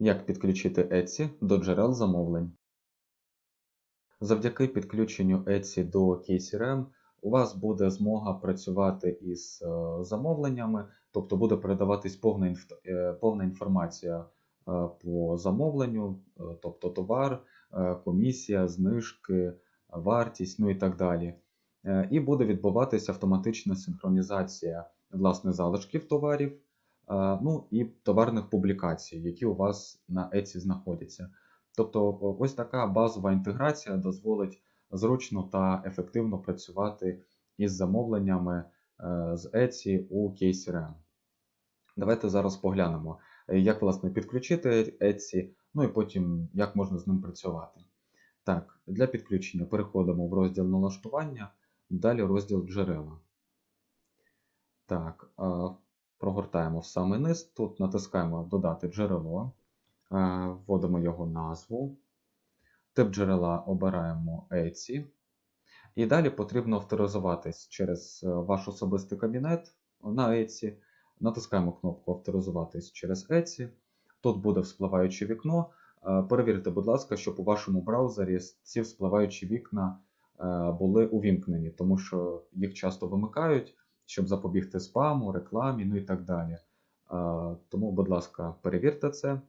Як підключити Etsy до джерел замовлень? Завдяки підключенню Etsy до KCRM у вас буде змога працювати із е, замовленнями, тобто буде передаватись повна, е, повна інформація е, по замовленню, тобто товар, комісія, знижки, вартість, ну і так далі. І буде відбуватися автоматична синхронізація власне залишків товарів, ну і товарних публікацій, які у вас на Etsy знаходяться. Тобто, ось така базова інтеграція дозволить зручно та ефективно працювати із замовленнями е, з Etsy у KCRM. Давайте зараз поглянемо, як власне підключити Etsy, ну і потім як можна з ним працювати. Так, для підключення переходимо в розділ налаштування, далі розділ джерела. Так, прогортаємо в самий низ. Тут натискаємо Додати джерело, е, вводимо його назву. Тип джерела обираємо Etsy. І далі потрібно авторизуватись через е, ваш особистий кабінет на Etsy. Натискаємо кнопку Авторизуватись через Etsy. Тут буде вспливаюче вікно. Е, Перевірте, будь ласка, щоб у вашому браузері ці вспливаючі вікна були увімкнені, тому що їх часто вимикають, щоб запобігти спаму, рекламі, ну і так далі. Е, Тому, будь ласка, перевірте це.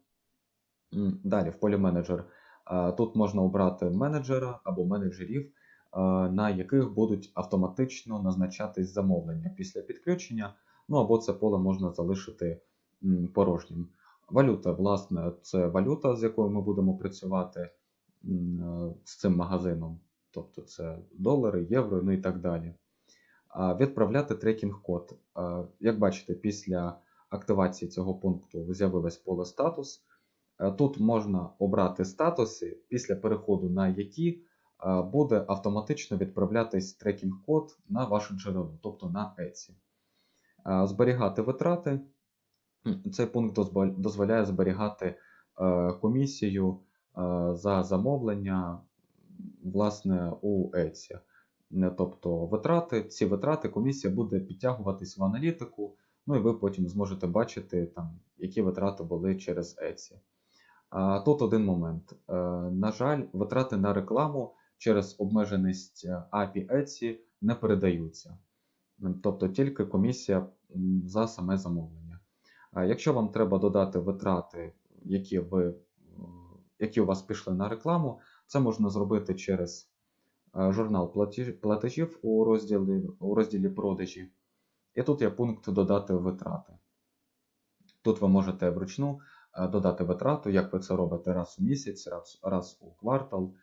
Далі, в полі менеджер. Е, Тут можна обрати менеджера або менеджерів, е, на яких будуть автоматично назначатись замовлення після підключення. Ну або це поле можна залишити порожнім. Валюта, власне, це валюта, з якою ми будемо працювати з цим магазином. Тобто це долари, євро, ну і так далі. Відправляти трекінг-код. Як бачите, після активації цього пункту з'явилось поле статус. Е, Тут можна обрати статуси, після переходу на які е, буде автоматично відправлятись трекінг-код на ваше джерело, тобто на Etsy. Е, Зберігати витрати. Цей пункт дозволяє зберігати комісію за замовлення власне, у Etsy. Не, Тобто витрати, ці витрати комісія буде підтягуватись в аналітику, ну і ви потім зможете бачити, там, які витрати були через Etsy. А, Тут один момент. Е, На жаль, витрати на рекламу через обмеженість е, API Etsy не передаються. Тобто тільки комісія за саме замовлення. А Якщо вам треба додати витрати, які, ви, е, які у вас пішли на рекламу, це можна зробити через е, журнал платежів у розділі, у розділі продажі. І тут є пункт Додати витрати. Тут ви можете вручну е, додати витрату, як ви це робите раз у місяць, раз, раз у квартал,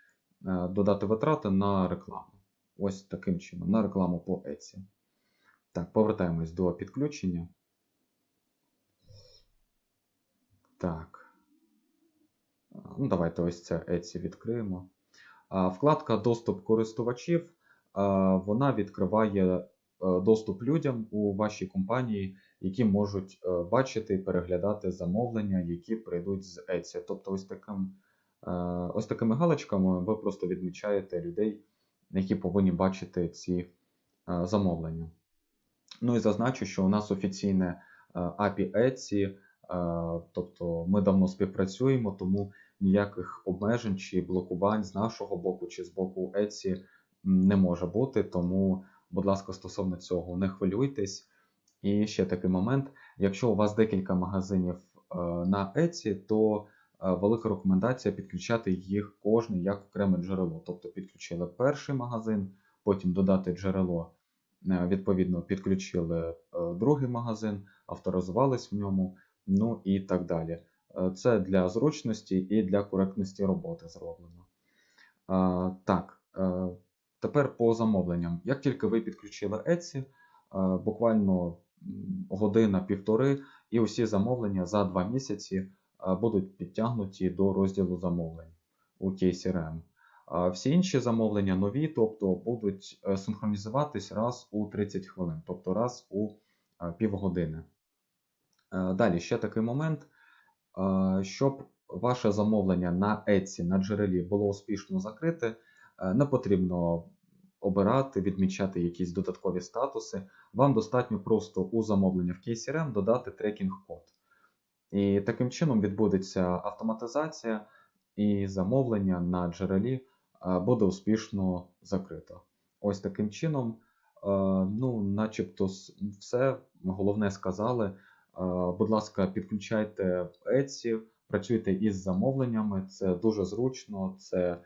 е, додати витрати на рекламу. Ось таким чином, на рекламу по Etsy. Так, повертаємось до підключення. Так. Ну, давайте ось це Etsy відкриємо. Вкладка Доступ користувачів вона відкриває е, доступ людям у вашій компанії, які можуть е, бачити і переглядати замовлення, які прийдуть з Etsy. Тобто, ось таким, е, ось такими галочками ви просто відмічаєте людей, які повинні бачити ці замовлення. Ну і зазначу, що у нас офіційне API Etsy, тобто ми давно співпрацюємо, тому ніяких обмежень чи блокувань з нашого боку чи з боку м, не може бути. Тому, будь ласка, стосовно цього не хвилюйтесь. І ще такий момент: якщо у вас декілька магазинів е, на Etsy, то е, велика рекомендація підключати їх кожний як окреме джерело. Тобто підключили перший магазин, потім додати джерело. Е, Відповідно, підключили другий магазин, авторизувались в ньому, ну і так далі. Е, Це для зручності і для коректності роботи зроблено. Так, е, тепер по замовленням. Як тільки ви підключили Etsy, е, буквально година-півтори, і усі замовлення за два місяці е, будуть підтягнуті до розділу замовлень у KCRM. А Всі інші замовлення нові, тобто будуть е, синхронізуватись раз у 30 хвилин, тобто раз у е, півгодини. Е, Далі ще такий момент, е, щоб ваше замовлення на Etsy, на джерелі було успішно закрите, е, не потрібно обирати, відмічати якісь додаткові статуси. Вам достатньо просто у замовлення в KCRM додати трекінг-код. І таким чином відбудеться автоматизація і замовлення на джерелі е, буде успішно закрито. Ось таким чином, е, ну, начебто, все головне сказали. Будь ласка, підключайте Etsy, працюйте із замовленнями. Це дуже зручно, це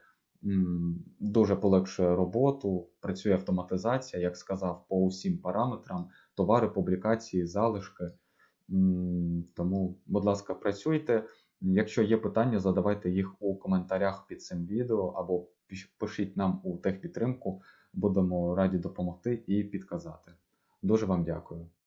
дуже полегшує роботу. Працює автоматизація, як сказав, по усім параметрам, товари, публікації, залишки. Тому, будь ласка, працюйте. Якщо є питання, задавайте їх у коментарях під цим відео або пишіть нам у техпідтримку. Будемо раді допомогти і підказати. Дуже вам дякую.